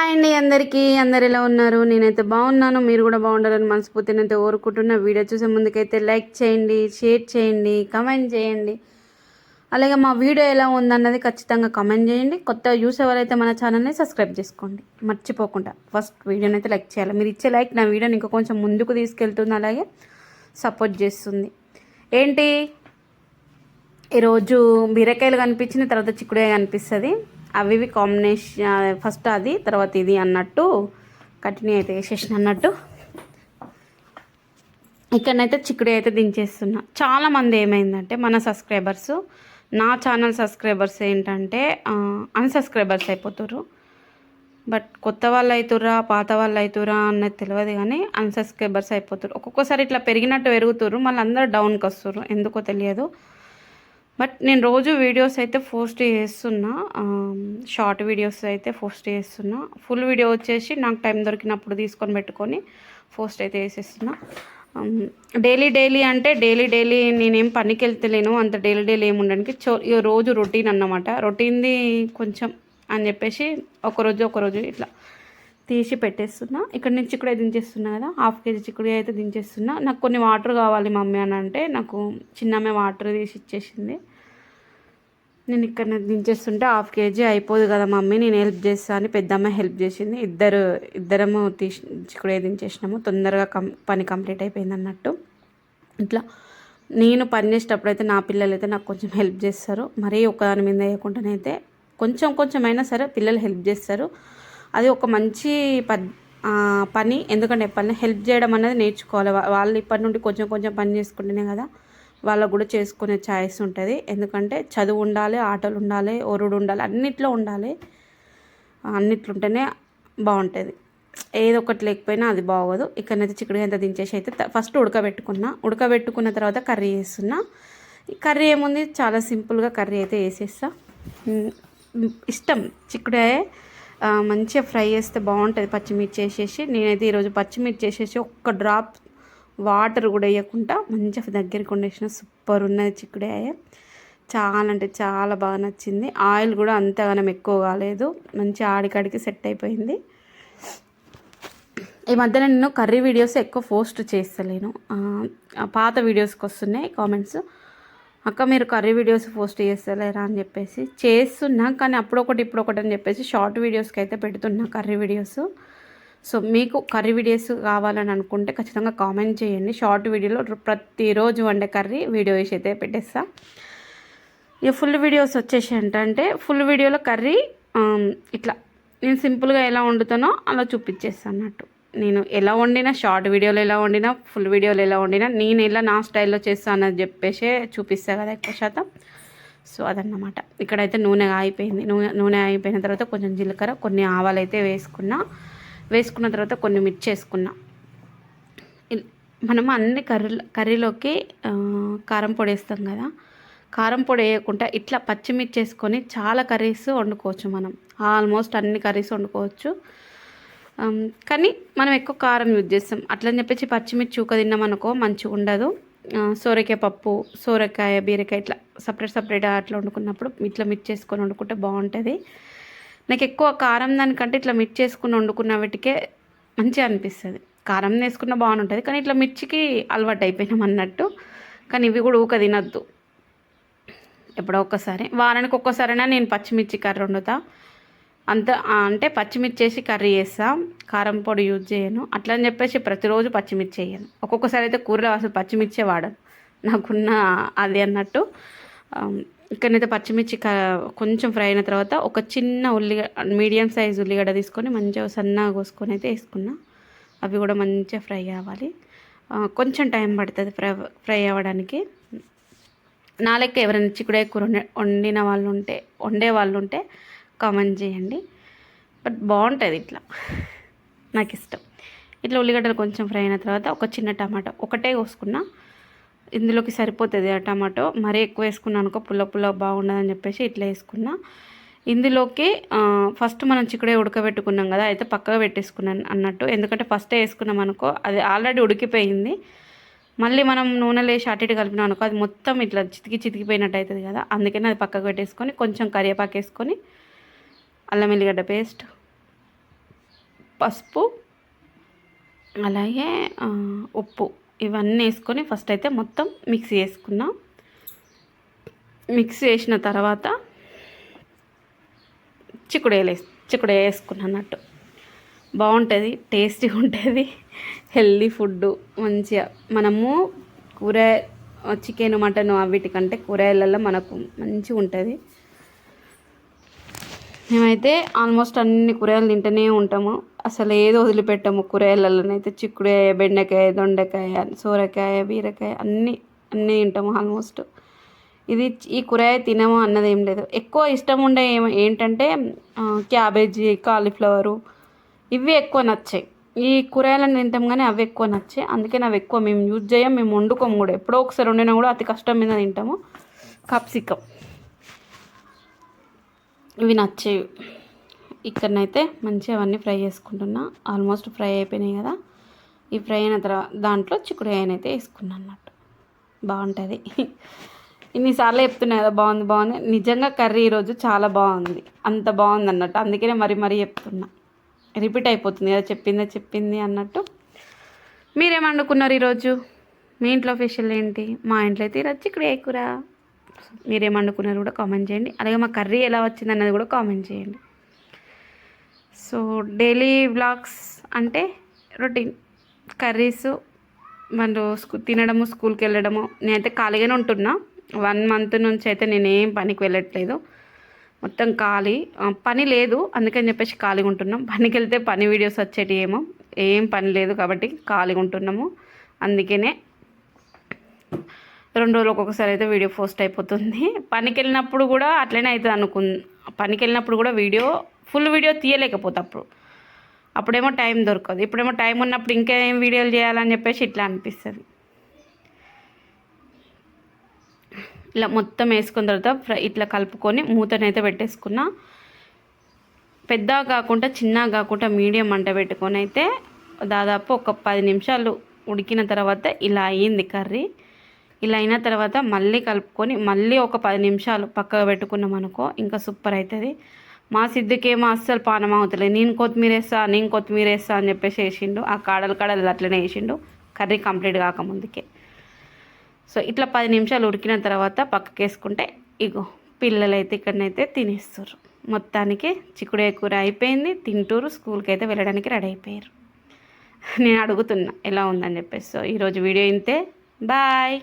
Hi అండి అందరికీ. అందరు ఎలా ఉన్నారు? నేనైతే బాగున్నాను. మీరు కూడా బాగుండాలని మనస్ఫూర్తి అయితే కోరుకుంటున్న. వీడియో చూసే ముందుకైతే లైక్ చేయండి షేర్ చేయండి కమెంట్ చేయండి. అలాగే మా వీడియో ఎలా ఉందన్నది ఖచ్చితంగా కమెంట్ చేయండి. కొత్త చూసే వాళ్ళైతే మన ఛానల్ని సబ్స్క్రైబ్ చేసుకోండి. మర్చిపోకుండా ఫస్ట్ వీడియోని అయితే లైక్ చేయాలి. మీరు ఇచ్చే లైక్ నా వీడియోని ఇంకా కొంచెం ముందుకు తీసుకెళ్తుంది. అలాగే సపోర్ట్ చేస్తుంది. ఏంటి? ఈరోజు బీరకాయలు కనిపించిన తర్వాత చిక్కుడే కనిపిస్తుంది. అవి ఇవి కాంబినేషన్ ఫస్ట్ అది తర్వాత ఇది అన్నట్టు కంటిన్యూ అయితే వేసేసిన అన్నట్టు. ఇక్కడనైతే చిక్కుడు అయితే దించేస్తున్నా. చాలామంది ఏమైందంటే మన సబ్స్క్రైబర్స్ నా ఛానల్ సబ్స్క్రైబర్స్ ఏంటంటే అన్సబ్స్క్రైబర్స్ అయిపోతున్నారు బట్ కొత్త వాళ్ళు అవుతురా పాత వాళ్ళు అవుతురా అన్నది తెలియదు కానీ అన్సబ్స్క్రైబర్స్ అయిపోతున్నారు ఒక్కొక్కసారి ఇట్లా పెరిగినట్టు పెరుగుతున్నారు మళ్ళీ అందరూ డౌన్కి వస్తున్నారు ఎందుకో తెలియదు. బట్ నేను రోజు వీడియోస్ అయితే పోస్ట్ చేస్తున్నా షార్ట్ వీడియోస్ అయితే పోస్ట్ చేస్తున్నా. ఫుల్ వీడియో వచ్చేసి నాకు టైం దొరికినప్పుడు తీసుకొని పెట్టుకొని పోస్ట్ అయితే వేసేస్తున్నా డైలీ డైలీ అంటే డైలీ డైలీ నేనేం పనికి వెళ్తలేను అంత డైలీ డైలీ ఏమి ఉండడానికి చో రోజు రొటీన్ అన్నమాట. రొటీన్ది కొంచెం అని చెప్పేసి ఒకరోజు ఒకరోజు ఇట్లా తీసి పెట్టేస్తున్నా. ఇక్కడ నుంచి చిక్కుడే దించేస్తున్నా కదా హాఫ్ కేజీ చిక్కుడు అయితే దించేస్తున్నా. నాకు కొన్ని వాటర్ కావాలి మమ్మీ అని అంటే నాకు చిన్నమ్మే వాటర్ తీసి ఇచ్చేసింది. నేను ఇక్కడ దించేస్తుంటే హాఫ్ కేజీ అయిపోదు కదా మమ్మీ నేను హెల్ప్ చేస్తా అని పెద్దమ్మ హెల్ప్ చేసింది. ఇద్దరు ఇద్దరము తీసి చిక్కుడు దించేసినాము తొందరగా కం పని కంప్లీట్ అయిపోయింది అన్నట్టు. ఇట్లా నేను పని చేసేటప్పుడు అయితే నా పిల్లలు అయితే నాకు కొంచెం హెల్ప్ చేస్తారు. మరీ ఒకదాని మీద వేయకుండానైతే కొంచెం కొంచెం అయినా సరే పిల్లలు హెల్ప్ చేస్తారు. అది ఒక మంచి పద్ పని. ఎందుకంటే ఎప్పటిని హెల్ప్ చేయడం అనేది నేర్చుకోవాలి. వాళ్ళు ఇప్పటి నుండి కొంచెం కొంచెం పని చేసుకుంటేనే కదా వాళ్ళకు కూడా చేసుకునే ఛాయిస్ ఉంటుంది. ఎందుకంటే చదువు ఉండాలి ఆటలు ఉండాలి ఒరుడు ఉండాలి అన్నిట్లో ఉండాలి. అన్నిట్లుంటేనే బాగుంటుంది. ఏదో ఒకటి లేకపోయినా అది బాగోదు. ఇక్కడనైతే చిక్కుడు ఎంత దించేసి అయితే ఫస్ట్ ఉడకబెట్టుకున్నా. ఉడకబెట్టుకున్న తర్వాత కర్రీ చేస్తున్నా. కర్రీ ఏముంది? చాలా సింపుల్గా కర్రీ అయితే వేసేస్తా. ఇష్టం చిక్కుడే మంచిగా ఫ్రై చేస్తే బాగుంటుంది. పచ్చిమిర్చి వేసేసి. నేనైతే ఈరోజు పచ్చిమిర్చి వేసేసి ఒక్క డ్రాప్ వాటర్ కూడా వేయకుండా మంచిగా దగ్గరికి వండేసిన సూపర్ ఉన్నది చిక్కుడాయ చాలా అంటే చాలా బాగా నచ్చింది. ఆయిల్ కూడా అంతగానం ఎక్కువ కాలేదు. మంచి ఆడికాడికి సెట్ అయిపోయింది. ఈ మధ్యన నేను కర్రీ వీడియోస్ ఎక్కువ పోస్ట్ చేస్తలేను. పాత వీడియోస్కి వస్తున్నాయి కామెంట్స్ అక్క మీరు కర్రీ వీడియోస్ పోస్ట్ చేస్తలేరా అని చెప్పేసి చేస్తున్నా కానీ అప్పుడొకటి ఇప్పుడు ఒకటి అని చెప్పేసి షార్ట్ వీడియోస్కి అయితే పెడుతున్నా కర్రీ వీడియోస్ సో మీకు కర్రీ వీడియోస్ కావాలని అనుకుంటే ఖచ్చితంగా కామెంట్ చేయండి. షార్ట్ వీడియోలో ప్రతిరోజు వండే కర్రీ వీడియో వేసి అయితే పెట్టేస్తా. ఇక ఫుల్ వీడియోస్ వచ్చేసి ఏంటంటే ఫుల్ వీడియోలో కర్రీ ఇట్లా నేను సింపుల్గా ఎలా వండుతానో అలా చూపించేస్తాను అన్నట్టు. నేను ఎలా వండినా షార్ట్ వీడియోలో ఎలా వండినా ఫుల్ వీడియోలో ఎలా వండినా నేను ఎలా నా స్టైల్లో చేస్తాను అని చెప్పేసి చూపిస్తాను కదా ఎక్కువ శాతం. సో అదన్నమాట. ఇక్కడైతే నూనె అయిపోయింది నూనె నూనె అయిపోయిన తర్వాత కొంచెం జీలకర్ర కొన్ని ఆవాలు అయితే వేసుకున్నా. వేసుకున్న తర్వాత కొన్ని మిర్చి వేసుకున్నా. మనం అన్ని కర్రీ కర్రీలోకి కారం పొడి వేస్తాం కదా. కారం పొడి వేయకుండా ఇట్లా పచ్చిమిర్చి వేసుకొని చాలా కర్రీస్ వండుకోవచ్చు మనం. ఆల్మోస్ట్ అన్ని కర్రీస్ వండుకోవచ్చు. కానీ మనం ఎక్కువ కారం యూజ్ చేస్తాం. అట్లని చెప్పేసి పచ్చిమిర్చి చూక తిన్నామనుకో మంచిగా ఉండదు. సోరకాయ పప్పు సోరకాయ బీరకాయ ఇట్లా సపరేట్ సపరేట్ అట్లా వండుకున్నప్పుడు ఇట్లా మిర్చి వేసుకొని వండుకుంటే బాగుంటుంది. నాకు ఎక్కువ కారం దానికంటే ఇట్లా మిర్చి వేసుకుని వండుకున్న వాటికే మంచిగా అనిపిస్తుంది. కారం వేసుకున్న బాగుంటుంది కానీ ఇట్లా మిర్చికి అలవాటు అయిపోయినాం అన్నట్టు. కానీ ఇవి కూడా ఊక తినద్దు. ఎప్పుడో ఒక్కసారి. వారానికి ఒక్కసారైనా నేను పచ్చిమిర్చి కర్రీ వండుతా. అంత అంటే పచ్చిమిర్చి వేసి కర్రీ చేస్తా. కారం పొడి యూజ్ చేయను. అట్లా అని చెప్పేసి ప్రతిరోజు పచ్చిమిర్చి వేయను. ఒక్కొక్కసారి అయితే కూరలో అసలు పచ్చిమిర్చే వాడను. నాకున్న అది అన్నట్టు ఇక్కడనైతే పచ్చిమిర్చి కొంచెం ఫ్రై అయిన తర్వాత ఒక చిన్న ఉల్లిగడ్డ మీడియం సైజ్ ఉల్లిగడ్డ తీసుకొని మంచిగా సన్నగా కోసుకొని అయితే వేసుకున్నా. అవి కూడా మంచిగా ఫ్రై అవ్వాలి. కొంచెం టైం పడుతుంది ఫ్రై ఫ్రై అవ్వడానికి. నా లెక్క ఎవరైనా చిక్కుడే కూర వండిన వాళ్ళు ఉంటే వండే వాళ్ళు ఉంటే కామెంట్ చేయండి. బట్ బాగుంటుంది ఇట్లా. నాకు ఇష్టం ఇట్లా ఉల్లిగడ్డలు కొంచెం ఫ్రై అయిన తర్వాత ఒక చిన్న టమాటో ఒకటే కోసుకున్నా. ఇందులోకి సరిపోతుంది ఆ టమాటో. మరీ ఎక్కువ వేసుకున్నాను అనుకో పుల్ల పుల్ల బాగుండదని చెప్పేసి ఇట్లా వేసుకున్నా. ఇందులోకి ఫస్ట్ మనం చిక్కుడే ఉడకబెట్టుకున్నాం కదా అయితే పక్కగా పెట్టేసుకున్నాను అన్నట్టు. ఎందుకంటే ఫస్టే వేసుకున్నాం అనుకో అది ఆల్రెడీ ఉడికిపోయింది. మళ్ళీ మనం నూనెలో వేసి అటు ఇటు కలిపినాం అనుకో అది మొత్తం ఇట్లా చితికి చితికిపోయినట్టు అవుతుంది కదా. అందుకని అది పక్కకు పెట్టేసుకొని కొంచెం కరివేపాకు వేసుకొని అల్లం ఎల్లిగడ్డ పేస్ట్ పసుపు అలాగే ఉప్పు. ఇవన్నీ వేసుకొని ఫస్ట్ అయితే మొత్తం మిక్సీ వేసుకున్నా మిక్సీ వేసిన తర్వాత చిక్కుడు చిక్కుడు వేసుకున్నా అన్నట్టు. బాగుంటుంది టేస్టీగా ఉంటుంది హెల్దీ ఫుడ్ మంచిగా. మనము కూర చికెన్ మటన్ వీటికంటే కూరగాయలలో మనకు మంచిగా ఉంటుంది. మేమైతే ఆల్మోస్ట్ అన్ని కూరగాయలు తింటూనే ఉంటాము. అసలు ఏదో వదిలిపెట్టాము కూరగాయలలోనైతే చిక్కుడుకాయ బెండకాయ దొండకాయ సోరకాయ బీరకాయ అన్నీ అన్నీ తింటాము ఆల్మోస్ట్. ఇది ఈ కూరగాయ తినము అన్నది ఏం లేదు. ఎక్కువ ఇష్టం ఉండే ఏంటంటే క్యాబేజీ కాలీఫ్లవరు ఇవి ఎక్కువ నచ్చాయి. ఈ కూరగాయలను తింటాం కానీ అవి ఎక్కువ నచ్చాయి. అందుకే అవి ఎక్కువ మేము యూజ్ చేయం మేము వండుకోము కూడా. ఎప్పుడో ఒకసారి వండినా కూడా అతి కష్టం మీద తింటాము. కప్సికం. ఇవి నచ్చేవి ఇక్కడనైతే మంచిగా అవన్నీ ఫ్రై చేసుకుంటున్నా. ఆల్మోస్ట్ ఫ్రై అయిపోయినాయి కదా. ఈ ఫ్రై అయిన తర్వాత దాంట్లో చిక్కుడుకాయనైతే వేసుకున్నాను అన్నట్టు. బాగుంటుంది. ఇన్నిసార్లు చెప్తున్నా కదా బాగుంది బాగుంది. నిజంగా కర్రీ ఈరోజు చాలా బాగుంది. అంత బాగుంది అన్నట్టు. అందుకనే మరి మరీ చెప్తున్నా. రిపీట్ అయిపోతుంది కదా చెప్పిందే చెప్పింది అన్నట్టు. మీరేం వండుకున్నారు ఈరోజు? మీ ఇంట్లో స్పెషల్ ఏంటి? మా ఇంట్లో అయితే ఈరోజు చిక్కుడు కూర. మీరేం వండుకున్నారు కూడా కామెంట్ చేయండి. అలాగే మా కర్రీ ఎలా వచ్చింది అన్నది కూడా కామెంట్ చేయండి. సో డైలీ బ్లాగ్స్ అంటే రొటీన్ కర్రీస్ వాళ్ళు స్కూ తినడము స్కూల్కి వెళ్ళడము. నేనైతే ఖాళీగానే ఉంటున్నా. వన్ మంత్ నుంచి అయితే నేను పనికి వెళ్ళట్లేదు. మొత్తం ఖాళీ. పని లేదు. అందుకని చెప్పేసి ఖాళీగా ఉంటున్నాం. పనికి వెళ్తే పని వీడియోస్ వచ్చేటి ఏమో ఏం పని లేదు కాబట్టి ఖాళీగా ఉంటున్నాము. అందుకనే రెండు రోజులకు ఒకసారి అయితే వీడియో పోస్ట్ అయిపోతుంది. పనికి వెళ్ళినప్పుడు కూడా అట్లనే అవుతుంది అనుకు పనికి వెళ్ళినప్పుడు కూడా వీడియో ఫుల్ వీడియో తీయలేకపోతే అప్పుడు. అప్పుడేమో టైం దొరకదు. ఇప్పుడేమో టైం ఉన్నప్పుడు ఇంకేం వీడియోలు చేయాలని చెప్పేసి ఇట్లా అనిపిస్తుంది. ఇలా మొత్తం వేసుకున్న తర్వాత ఫ్రై ఇట్లా కలుపుకొని మూతనైతే పెట్టేసుకున్నా. పెద్దగా కాకుండా చిన్నగా కాకుండా మీడియం మంట పెట్టుకొని అయితే దాదాపు ఒక పది నిమిషాలు ఉడికిన తర్వాత ఇలా అయ్యింది కర్రీ. ఇలా అయిన తర్వాత మళ్ళీ కలుపుకొని మళ్ళీ ఒక పది నిమిషాలు పక్కకు పెట్టుకున్నాం అనుకో ఇంకా సూపర్ అవుతుంది మా సిద్ధికేమో అస్సలు పానం అవుతలేదు. నేను కొత్తిమీర వేస్తా నేను కొత్తిమీర వేస్తా అని చెప్పేసి వేసిండు ఆ కాడలు కాడలు అట్లనే వేసిండు. కర్రీ కంప్లీట్ కాకముందుకే సో ఇట్లా పది నిమిషాలు ఉడికిన తర్వాత పక్కకి వేసుకుంటే ఇగో పిల్లలైతే ఇక్కడనైతే తినేస్తారు. మొత్తానికి చిక్కుడే కూర అయిపోయింది. తింటూరు స్కూల్కి అయితే వెళ్ళడానికి రెడీ అయిపోయారు. నేను అడుగుతున్నా ఎలా ఉందని చెప్పేసి. సో ఈరోజు వీడియో ఇంతే. బాయ్.